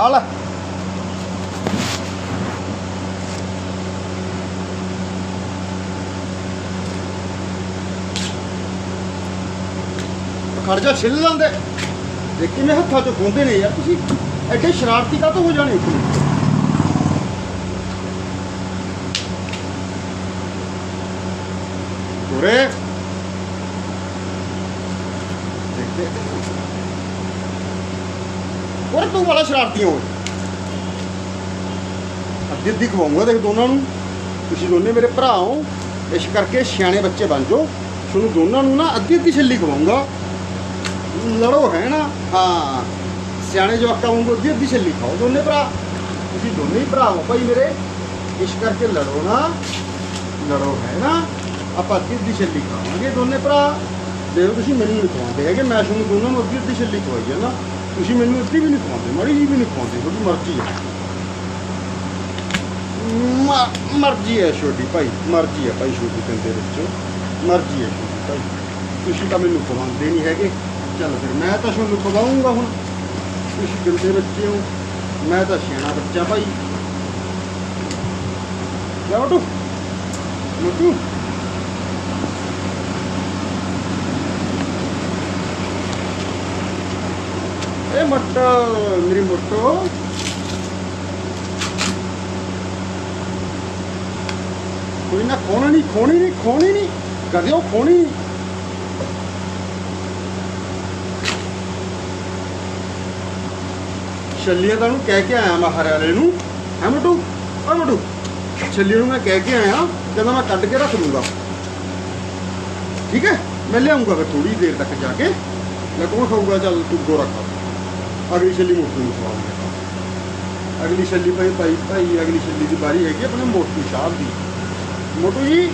ਆ ਲੈ ਖੜ ਜਾ ਛਿੱਲ ਲਾਂਦੇ। ਦੇਖੀ ਮੈਂ ਹੱਥਾਂ 'ਚ ਖੁੰਦੇ ਨੇ ਯਾਰ ਤੁਸੀਂ। ਐਡੇ ਸ਼ਰਾਰਤੀ ਕਾਹਤੋਂ ਹੋ ਜਾਣੇ ਤੁਸੀਂ ਉਰੇ। ਦੇਖ ਦੇਖ ਤੂੰ ਵਾਲਾ ਸ਼ਰਾਰਤੀ ਹੋ। ਅੱਧੀ ਅੱਧੀ ਖਵਾਉਂਗਾ, ਦੇਖ ਦੋਨਾਂ ਨੂੰ। ਤੁਸੀਂ ਦੋਨੇ ਮੇਰੇ ਭਰਾ ਹੋ। ਇਸ ਕਰਕੇ ਸਿਆਣੇ ਬੱਚੇ ਬਣ ਜਾਓ। ਤੁਹਾਨੂੰ ਦੋਨਾਂ ਨੂੰ ਨਾ ਅੱਧੀ ਅੱਧੀ ਛੱਲੀ ਖਵਾਉਂਗਾ। ਲੜੋ ਹੈ ਨਾ? ਹਾਂ। ਸਿਆਣੇ ਜਵਾਕਾਂ ਵਾਂਗੂ ਅੱਧੀ ਅੱਧੀ ਛੱਲੀ ਖਾਓ ਦੋਨੇ ਭਰਾ। ਤੁਸੀਂ ਦੋਨੇ ਹੀ ਭਰਾ ਹੋ ਭਾਈ ਮੇਰੇ। ਇਸ ਕਰਕੇ ਲੜੋ ਨਾ। ਲੜੋ ਹੈ ਨਾ? ਆਪਾਂ ਅੱਧੀ ਅੱਧੀ ਛੱਲੀ ਖਾਵਾਂਗੇ ਦੋਨੇ ਭਰਾ। ਦੇਖੋ ਤੁਸੀਂ ਮੈਨੂੰ ਨਹੀਂ ਖਵਾਉਂਦੇ ਹੈਗੇ। ਮੈਂ ਤੁਹਾਨੂੰ ਦੋਨਾਂ ਨੂੰ ਅੱਧੀ ਅੱਧੀ ਛੱਲੀ ਖਵਾਈ ਹੈ ਨਾ। ਤੁਸੀਂ ਮੈਨੂੰ ਅੱਧੀ ਵੀ ਨਹੀਂ ਖਵਾਉਂਦੇ, ਮਾੜੀ ਜੀ ਵੀ ਨਹੀਂ ਖਵਾਉਂਦੇ, ਤੁਹਾਡੀ ਮਰਜ਼ੀ ਹੈ ਮਰਜ਼ੀ ਹੈ ਛੋਟੀ ਭਾਈ, ਮਰਜ਼ੀ ਹੈ ਭਾਈ ਛੋਟੀ ਪਿੰਦੇ ਵਿੱਚ। ਮਰਜ਼ੀ ਹੈ ਛੋਟੀ ਭਾਈ। ਤੁਸੀਂ ਤਾਂ ਮੈਨੂੰ ਖਵਾਉਂਦੇ ਨਹੀਂ ਹੈਗੇ। ਚੱਲ ਫਿਰ ਮੈਂ ਤਾਂ ਤੁਹਾਨੂੰ ਖਵਾਉਂਗਾ ਹੁਣ। ਤੁਸੀਂ ਗੰਦੇ ਬੱਚੇ ਹੋ, ਮੈਂ ਤਾਂ ਸਿਆਣਾ ਬੱਚਾ ਭਾਈ। ਲੈ ਮਟੂ ਮਟੂ ਇਹ ਮੱਟ, ਮੇਰੀ ਮੋਟੋ। ਕੋਈ ਨਾ ਖੋਣਾ ਨਹੀਂ, ਖੋਣੀ ਨਹੀਂ ਖੋਣੀ ਨਹੀਂ। ਕਦੇ ਖੋਣੀ ਛੱਲੀਆਂ ਤਾਂ ਉਹਨੂੰ ਕਹਿ ਕੇ ਆਇਆ ਮੈਂ ਹਰਿਆਲੇ ਨੂੰ। ਹੈ ਮਟੂ? ਓ ਮਟੂ, ਛੱਲੀਆਂ ਨੂੰ ਮੈਂ ਕਹਿ ਕੇ ਆਇਆ, ਕਹਿੰਦਾ ਮੈਂ ਕੱਢ ਕੇ ਰੱਖ ਲੂੰਗਾ। ਠੀਕ ਹੈ? ਮੈਂ ਲਿਆਉਂਗਾ ਫਿਰ ਥੋੜੀ ਦੇਰ ਤੱਕ ਜਾ ਕੇ। ਮੈਂ ਕੌਣ ਖਾਊਗਾ? ਚੱਲ ਤੂੰ ਗੋਰਾ ਖਾ। ਅਗਲੀ ਛੱਲੀ ਮੋਟੂ ਨੂੰ ਖਵਾਉਂਗਾ ਅਗਲੀ ਛੱਲੀ ਭਾਈ ਭਾਈ ਭਾਈ ਅਗਲੀ ਛੱਲੀ ਦੀ ਵਾਰੀ ਹੈਗੀ ਆਪਣੇ ਮੋਟੂ ਸਾਹਿਬ ਦੀ। ਮੋਟੂ ਜੀ